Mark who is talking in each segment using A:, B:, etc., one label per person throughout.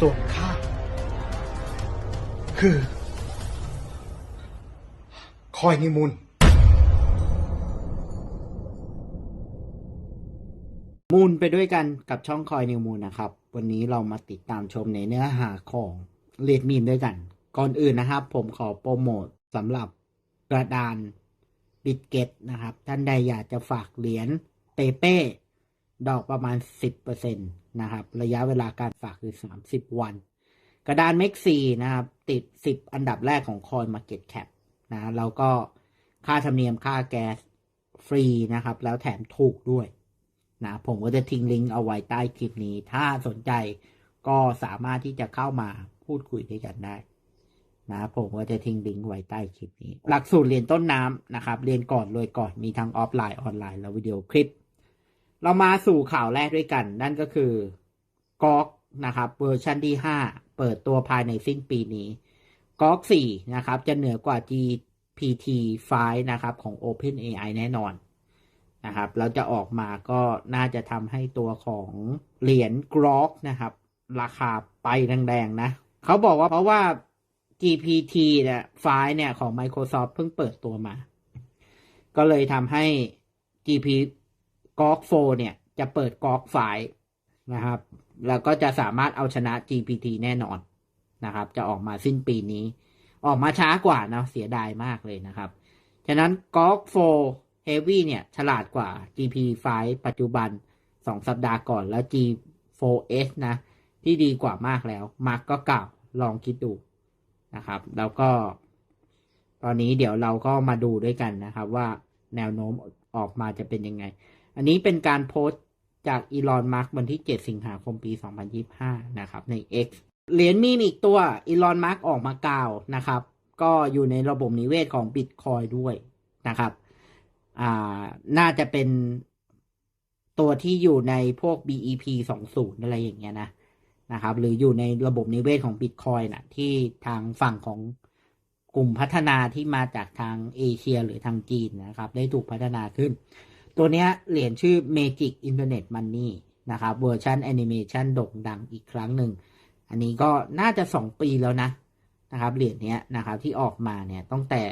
A: ส่วนข้าคือ คอยนิมุน
B: มูลไปด้วยกันกับช่องคอยนิวมูลนะครับ วันนี้เรามาติดตามชมในเนื้อหาของเรียดมีมด้วยกัน ก่อนอื่นนะครับ ผมขอโปรโมทสำหรับกระดานบิตเกตนะครับ ท่านใดอยากจะฝากเหรียญเปเป้ ดอกประมาณ 10%นะครับ ระยะเวลาการฝากคือ 30 วัน กระดานเม็กซีนะครับ ติด 10 อันดับแรกของคอยมาเก็ตแคปนะแล้วก็ค่าธรรมเนียมค่าแก๊สฟรีนะครับ แล้วแถมถูกด้วยนะผมก็จะทิ้งลิงก์เอาไว้ใต้คลิปนี้ ถ้าสนใจก็สามารถที่จะเข้ามาพูดคุยด้วยกันได้นะผมก็จะทิ้งลิงก์ไว้ใต้คลิปนี้ หลักสูตรเรียนต้นน้ำนะครับ เรียนก่อนรวยก่อนมีทั้งออฟไลน์ออนไลน์ และวิดีโอคลิป เรามาสู่ข่าวแรกด้วยกัน นั่นก็คือกอกนะครับเวอร์ชันที่ 5 เปิดตัวภายในสิ้นปีนี้กอก4นะครับจะเหนือกว่า GPT 5นะครับของ OpenAI แน่นอนนะครับแล้วจะออกมาก็น่าจะทำให้ตัวของเหรียญกรอกนะครับ ราคาไปแรงๆนะ เขาบอกว่าเพราะว่า GPT เนี่ยไฟล์เนี่ยของ Microsoft เพิ่งเปิดตัวมา ก็เลยทำให้ GP g o g 4เนี่ย จะเปิด g o g ไฟนะครับ แล้วก็จะสามารถเอาชนะ GPT แน่นอนนะครับ จะออกมาสิ้นปีนี้ ออกมาช้ากว่านะเสียดายมากเลยนะครับ ฉะนั้น g o g 4 Heavy เนี่ย ฉลาดกว่า GP5 ปัจจุบัน 2 สัปดาห์ก่อนแล้ว G4S นะ ที่ดีกว่ามากแล้ว มาร์กก็กล่าวลองคิดดูนะครับ แล้วก็ ตอนนี้เดี๋ยวเราก็มาดูด้วยกันนะครับว่าแนวโน้มออกมาจะเป็นยังไง อันนี้เป็นการโพสต์จากอีลอนมาร์กวันที่ 7 สิงหาคมปี 2025 นะครับ ใน X เหรียญมีมอีกตัวอีลอนมาร์กออกมากล่าวนะครับ ก็อยู่ในระบบนิเวศของ Bitcoin ด้วยนะครับอ่าน่าจะเป็นตัวที่อยู่ในพวก BEP 20 อะไรอย่างเงี้ยนะนะครับ หรืออยู่ในระบบนิเวศของ Bitcoin นะที่ทางฝั่งของกลุ่มพัฒนาที่มาจากทางเอเชียหรือทางจีนนะครับ ได้ถูกพัฒนาขึ้น ตัวเนี้ยเหรียญชื่อ Magic Internet Money นะครับเวอร์ชันแอนิเมชันโด่งดังอีกครั้งหนึ่ง อันนี้ก็น่าจะสองปีแล้วนะนะครับเหรียญเนี้ยนะครับที่ออกมาเนี่ยตั้งแต่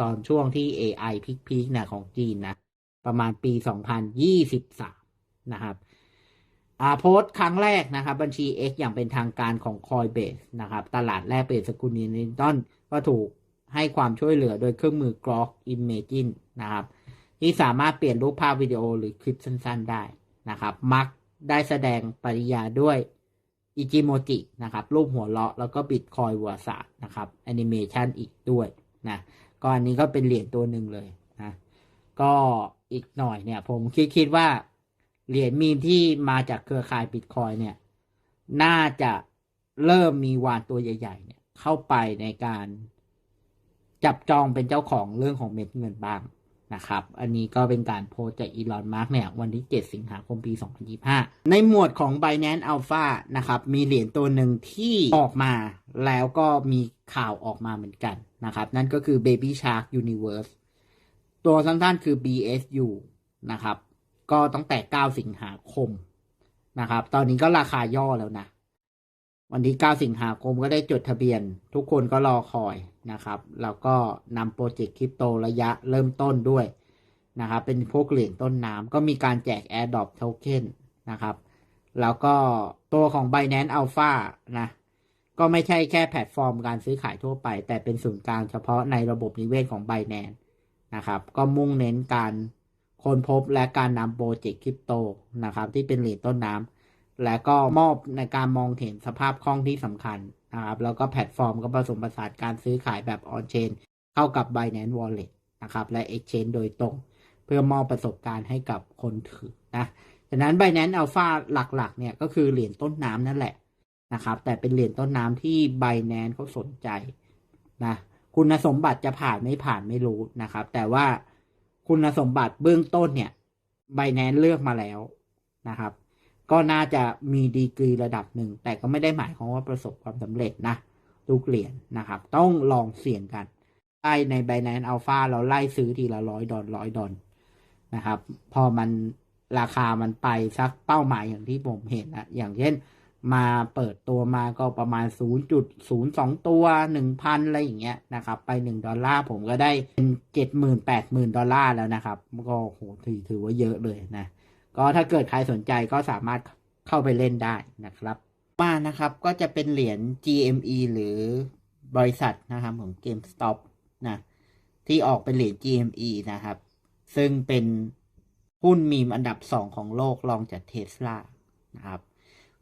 B: ตอนช่วงที่ AI พีคๆนะของจีนนะ ประมาณปี 2023 นะครับอ่าโพสต์ครั้งแรกนะครับ บัญชี X อย่างเป็นทางการของ Coinbase นะครับ ตลาดแลกเปลี่ยนสกุลเงินดอลก็ถูกให้ความช่วยเหลือโดยเครื่องมือ Grok Imagine นะครับ ที่สามารถเปลี่ยนรูปภาพวิดีโอหรือคลิปสั้นๆได้นะครับ มักได้แสดงปริยาด้วยอิจิโมจินะครับ รูปหัวเราะแล้วก็บิตคอยวัวศาสตร์นะครับแอนิเมชันอีกด้วยนะก็อันนี้ก็เป็นเหรียญตัวหนึ่งเลยนะก็อีกหน่อยเนี่ย ผมคิดคิดว่าเหรียญมีมที่มาจากเครือข่ายบิตคอยเนี่ย น่าจะเริ่มมีวานตัวใหญ่ ๆ เนี่ย เข้าไปในการจับจองเป็นเจ้าของเรื่องของเม็ดเงินบ้าง นะครับ อันนี้ก็เป็นการโพสต์จากอีลอนมาร์กเนี่ย วันที่ 7 สิงหาคมปี 2025 ในหมวดของ Binance Alpha นะครับ มีเหรียญตัวหนึ่งที่ออกมาแล้วก็มีข่าวออกมาเหมือนกันนะครับ นั่นก็คือ Baby Shark Universe ตัวสั้นๆคือ BSU นะครับ ก็ตั้งแต่ 9 สิงหาคมนะครับ ตอนนี้ก็ราคาย่อแล้วนะ วันที่ 9 สิงหาคมก็ได้จดทะเบียน ทุกคนก็รอคอยนะครับ แล้วก็นำโปรเจกต์คริปโตระยะเริ่มต้นด้วยนะครับเป็นพวกเหรียญต้นน้ำก็มีการแจก AirDrop Token นะครับ แล้วก็ตัวของ Binance Alpha นะก็ไม่ใช่แค่แพลตฟอร์มการซื้อขายทั่วไป แต่เป็นศูนย์กลางเฉพาะในระบบนิเวศของ Binance นะครับ ก็มุ่งเน้นการค้นพบและการนำโปรเจกต์คริปโตนะครับที่เป็นเหรียญต้นน้ำ และก็มอบในการมองเห็นสภาพคล่องที่สำคัญนะครับ แล้วก็แพลตฟอร์มก็ผสมผสานการซื้อขายแบบออนเชนเข้ากับ Binance Wallet นะครับ และ Exchange โดยตรง เพื่อมอบประสบการณ์ให้กับคนถือนะฉะนั้น Binance Alpha หลักๆ เนี่ยก็คือเหรียญต้นน้ำนั่นแหละนะครับ แต่เป็นเหรียญต้นน้ำที่ Binance เขาสนใจนะคุณสมบัติจะผ่านไม่ผ่านไม่รู้นะครับ แต่ว่าคุณสมบัติเบื้องต้นเนี่ยไบแนนเลือกมาแล้วนะครับ ก็น่าจะมีดีกรีระดับหนึ่ง แต่ก็ไม่ได้หมายความว่าประสบความสำเร็จนะทุกเหรียญนะครับ ต้องลองเสี่ยงกันไล่ใน b บ n a n c e Alpha เราไล่ซื้อทีละร้อยดอลร้อยดอลนะครับ พอมันราคามันไปสักเป้าหมายอย่างที่ผมเห็นนะอย่างเช่นมาเปิดตัวมาก็ประมาณ 0.02 ตัว 1,000 อะไรอย่างเงี้ยนะครับ ไป 1 ดอลลาร์ผมก็ได้เป็น 70,000 80,000 ดอลลาร์แล้วนะครับ ก็โหถือถือว่าเยอะเลยนะ ก็ถ้าเกิดใครสนใจก็สามารถเข้าไปเล่นได้นะครับมานะครับก็จะเป็นเหรียญ GME หรือบริษัทนะครับของ GameStop นะที่ออกเป็นเหรียญ GME นะครับ ซึ่งเป็นหุ้นมีมอันดับ 2 ของโลกรองจากเทสลานะครับ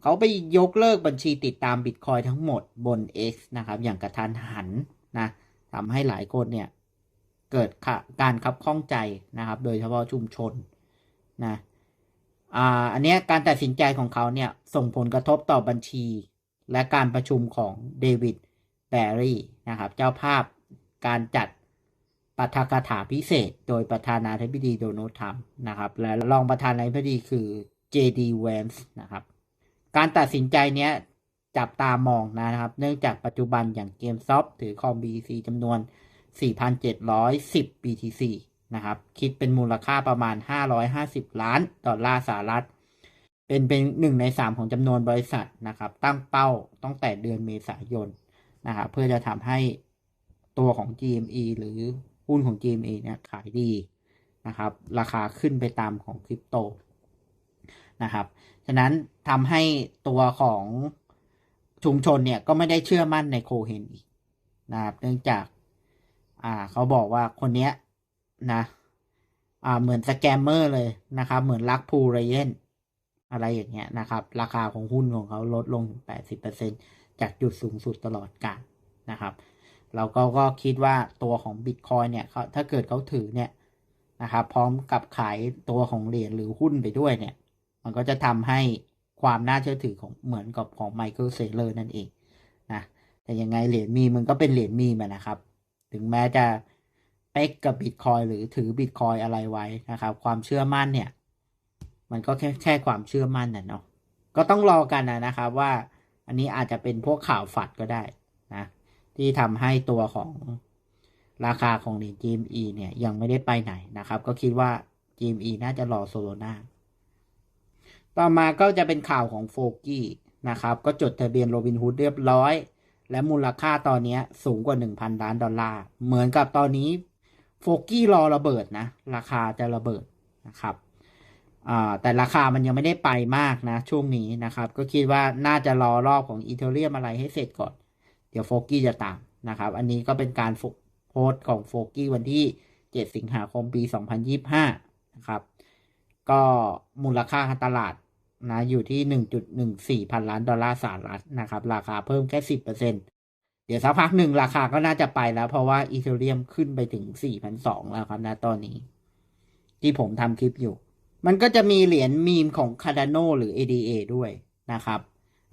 B: เขาไปยกเลิกบัญชีติดตามบิตคอยทั้งหมดบน X นะครับ อย่างกระทันหันนะทำให้หลายคนเนี่ย เกิดการคับข้องใจนะครับ โดยเฉพาะชุมชนนะ อ่าอันนี้การตัดสินใจของเขาเนี่ย ส่งผลกระทบต่อบัญชี และการประชุมของเดวิดแบร์รี่นะครับ เจ้าภาพการจัดปาฐกถาพิเศษ โดยประธานาธิบดีโดนัลด์ทรัมป์นะครับ และรองประธานาธิบดีคือ JD Vance นะครับ การตัดสินใจเนี้ยจับตามองนะครับ เนื่องจากปัจจุบันอย่าง GameStop ถือคอม BTC จำนวน 4,710 BTC นะครับ คิดเป็นมูลค่าประมาณ 550 ล้านดอลลาร์สหรัฐ เป็นเป็นหนึ่งในสามของจำนวนบริษัทนะครับ ตั้งเป้าตั้งแต่เดือนเมษายนนะครับเพื่อจะทำให้ตัวของ GME หรือหุ้นของ GME เนี่ยขายดีนะครับ ราคาขึ้นไปตามของคริปโตนะครับ ฉะนั้นทำให้ตัวของชุมชนเนี่ยก็ไม่ได้เชื่อมั่นในโคเฮนอีกนะครับ เนื่องจาก อ่า เขาบอกว่าคนเนี้ย นะอ่าเหมือนสแกมเมอร์เลยนะครับ เหมือนลักพูไรเยนอะไรอย่างเงี้ยนะครับ ราคาของหุ้นของเขาลดลงถึง80%จากจุดสูงสุดตลอดกาลนะครับ เราก็ก็คิดว่าตัวของ Bitcoin เนี่ยเขาถ้าเกิดเขาถือเนี่ยนะครับ พร้อมกับขายตัวของเหรียญหรือหุ้นไปด้วยเนี่ย มันก็จะทำให้ความน่าเชื่อถือของเหมือนกับของไมเคิลเซเลอร์นั่นเองนะแต่ยังไงเหรียญมีมันก็เป็นเหรียญมีมันนะครับ ถึงแม้จะ เป๊กกับบิตคอยหรือถือบิตคอยอะไรไว้นะครับ ความเชื่อมั่นเนี่ย มันก็แค่แค่ความเชื่อมั่นน่ะเนาะก็ต้องรอกันนะนะครับว่าอันนี้อาจจะเป็นพวกข่าวฝัดก็ได้นะที่ทำให้ตัวของราคาของเหรียญ GME เนี่ยยังไม่ได้ไปไหนนะครับ ก็คิดว่า GME น่าจะรอโซโลนาต่อมาก็จะเป็นข่าวของโฟกี้นะครับ ก็จดทะเบียนโรบินฮูดเรียบร้อย และมูลค่าตอนนี้สูงกว่า 1,000 ล้านดอลลาร์ เหมือนกับตอนนี้ โฟกี้รอระเบิดนะ ราคาจะระเบิดนะครับแต่ราคามันยังไม่ได้ไปมากนะ ช่วงนี้นะครับ ก็คิดว่าน่าจะรอรอบของอีเทเรียมอะไรให้เสร็จก่อน เดี๋ยวโฟกี้จะตามนะครับ อันนี้ก็เป็นการโพสต์ของโฟกี้วันที่ 7 สิงหาคมปี 2025 นะครับ ก็มูลค่าตลาดนะอยู่ที่ 1.14 พันล้านดอลลาร์สหรัฐนะครับ ราคาเพิ่มแค่ 10%เเดี๋ยวสักพักหนึ่งราคาก็น่าจะไปแล้ว เพราะว่าอีเทเรียมขึ้นไปถึง4,200แล้วครับนะตอนนี้ ที่ผมทำคลิปอยู่ มันก็จะมีเหรียญมีมของ Cardano หรือ ADA ด้วยนะครับ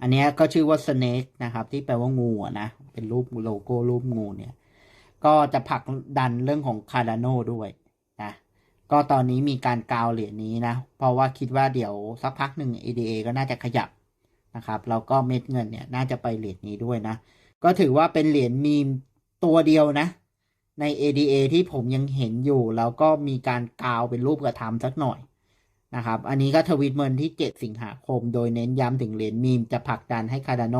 B: อันนี้ก็ชื่อว่า Snake นะครับ ที่แปลว่างูนะ เป็นรูปโลโก้รูปงูเนี่ย ก็จะผลักดันเรื่องของ Cardano ด้วยนะก็ตอนนี้มีการกาวเหรียญนี้นะ เพราะว่าคิดว่าเดี๋ยวสักพักหนึ่ง ADA ก็น่าจะขยับนะครับ แล้วก็เม็ดเงินเนี่ยน่าจะไปเหรียญนี้ด้วยนะ ก็ถือว่าเป็นเหรียญมีมตัวเดียวนะ ใน ADA ที่ผมยังเห็นอยู่ แล้วก็มีการกาวเป็นรูปกระทำสักหน่อยนะครับ อันนี้ก็ทวิตเมินที่ 7 สิงหาคม โดยเน้นย้ำถึงเหรียญมีมจะผลักดันให้คาร์ดาน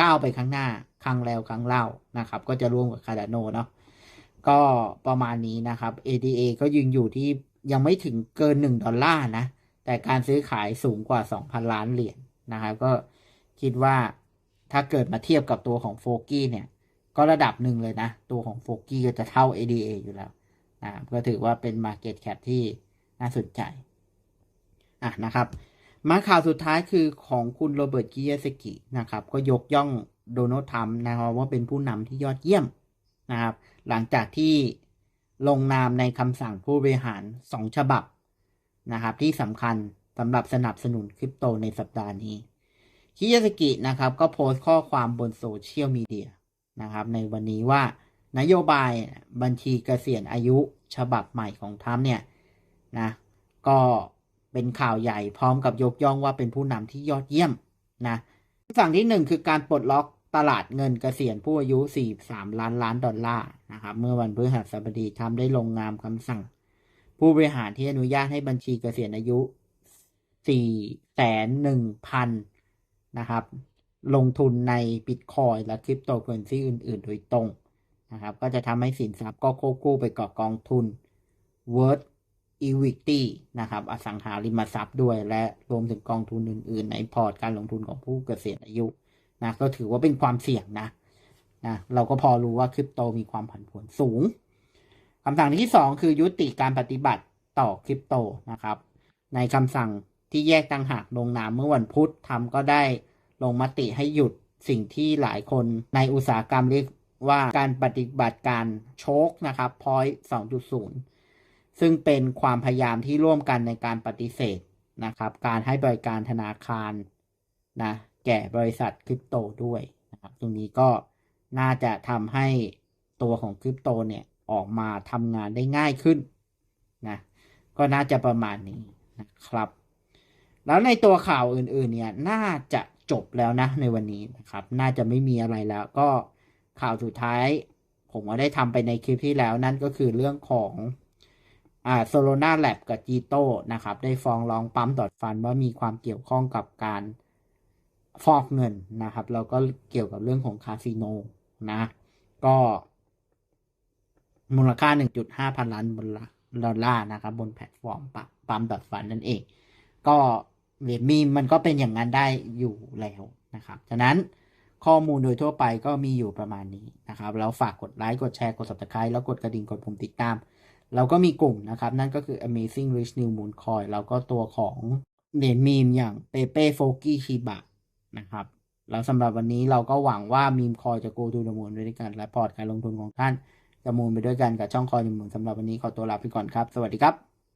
B: ก้าวไปข้างหน้า ครั้งแล้วครั้งเล่านะครับ ก็จะร่วมกับคาร์ดานเนาะ ก็ประมาณนี้นะครับ ADA ก็ยืนอยู่ที่ยังไม่ถึงเกิน 1 ดอลลาร์นะ แต่การซื้อขายสูงกว่า 2,000 ล้านเหรียญนะครับ ก็คิดว่า ถ้าเกิดมาเทียบกับตัวของโฟกี้เนี่ย ก็ระดับหนึ่งเลยนะ ตัวของโฟกี้ก็จะเท่า ADA อยู่แล้วนะก็ถือว่าเป็น Market Cap ที่น่าสนใจอะนะครับ มาข่าวสุดท้ายคือของคุณโรเบิร์ตกิเยสกินะครับ ก็ยกย่องโดนัลด์ทรัมป์นะครับว่าเป็นผู้นำที่ยอดเยี่ยมนะครับ หลังจากที่ลงนามในคำสั่งผู้บริหาร 2 ฉบับนะครับ ที่สำคัญสำหรับสนับสนุนคริปโตในสัปดาห์นี้ คิยาสกินะครับก็โพสต์ข้อความบนโซเชียลมีเดียนะครับในวันนี้ว่านโยบายบัญชีเกษียณอายุฉบับใหม่ของทัมเนี่ยนะก็เป็นข่าวใหญ่พร้อมกับยกย่องว่าเป็นผู้นำที่ยอดเยี่ยมนะฝั่งที่หนึ่งคือการปลดล็อกตลาดเงินเกษียณผู้อายุ 43 ล้านล้านดอลลาร์นะครับเมื่อวันพฤหัสบดีทำได้ลงนามคำสั่ง ผู้บริหารที่อนุญาตให้บัญชีเกษียณอายุ 4 1 0 0 0 นะครับ ลงทุนในบิตคอยและคริปโตเคอเรนซีอื่น ๆ โดยตรงนะครับ ก็จะทำให้สินทรัพย์ก็ควบคู่ไปกับกองทุน Worth Equity นะครับ อสังหาริมทรัพย์ด้วย และรวมถึงกองทุนอื่น ๆ ในพอร์ตการลงทุนของผู้เกษียณอายุนะก็ถือว่าเป็นความเสี่ยงนะนะเราก็พอรู้ว่าคริปโตมีความผันผวนสูงคำสั่งที่สองคือยุติการปฏิบัติต่อคริปโตนะครับ ในคำสั่ง ที่แยกต่างหากลงนามเมื่อวันพุธทำก็ได้ลงมติให้หยุดสิ่งที่หลายคนในอุตสาหกรรมเรียกว่าการปฏิบัติการโชคนะครับพอย2.0 ซึ่งเป็นความพยายามที่ร่วมกันในการปฏิเสธนะครับ การให้บริการธนาคารนะแก่บริษัทคริปโตด้วยนะครับ ตรงนี้ก็น่าจะทำให้ตัวของคริปโตเนี่ยออกมาทำงานได้ง่ายขึ้นนะก็น่าจะประมาณนี้นะครับ แล้วในตัวข่าวอื่นๆเนี่ยน่าจะจบแล้วนะในวันนี้นะครับ น่าจะไม่มีอะไรแล้ว ก็ข่าวสุดท้าย ผมก็ได้ทำไปในคลิปที่แล้วนั่นก็คือเรื่องของอ่าโซโลนาแลบกับจีโต้นะครับ ได้ฟ้องร้องปั๊มดอดฟันว่ามีความเกี่ยวข้องกับการฟอกเงินนะครับ แล้วก็เกี่ยวกับเรื่องของคาสิโนนะ ก็มูลค่า 1.5 พันล้านดอลลาร์นะครับ บนแพลตฟอร์มปั๊มดอทฟันนั่นเอง ก็ เหรียญมีมมันก็เป็นอย่างนั้นได้อยู่แล้วนะครับฉะนั้นข้อมูลโดยทั่วไปก็มีอยู่ประมาณนี้นะครับแล้วฝากกดไลค์กดแชร์กด subscribe แล้วกดกระดิ่งกดปุ่มติดตาม เราก็มีกลุ่มนะครับ นั่นก็คือ Amazing Rich New Moon Coin แล้วก็ตัวของเหรียญมีมอย่าง Pepe f o k i Shiba นะครับแล้วสำหรับวันนี้เราก็หวังว่ามีมคอยจะ go to the moon ด้วยกันและพอร์ตการลงทุนของท่านจะมูลไปด้วยกันกับช่องคอยหนึ่งหมื่นสำหรับวันนี้ขอตัวลาไปก่อนครับ สวัสดีครับ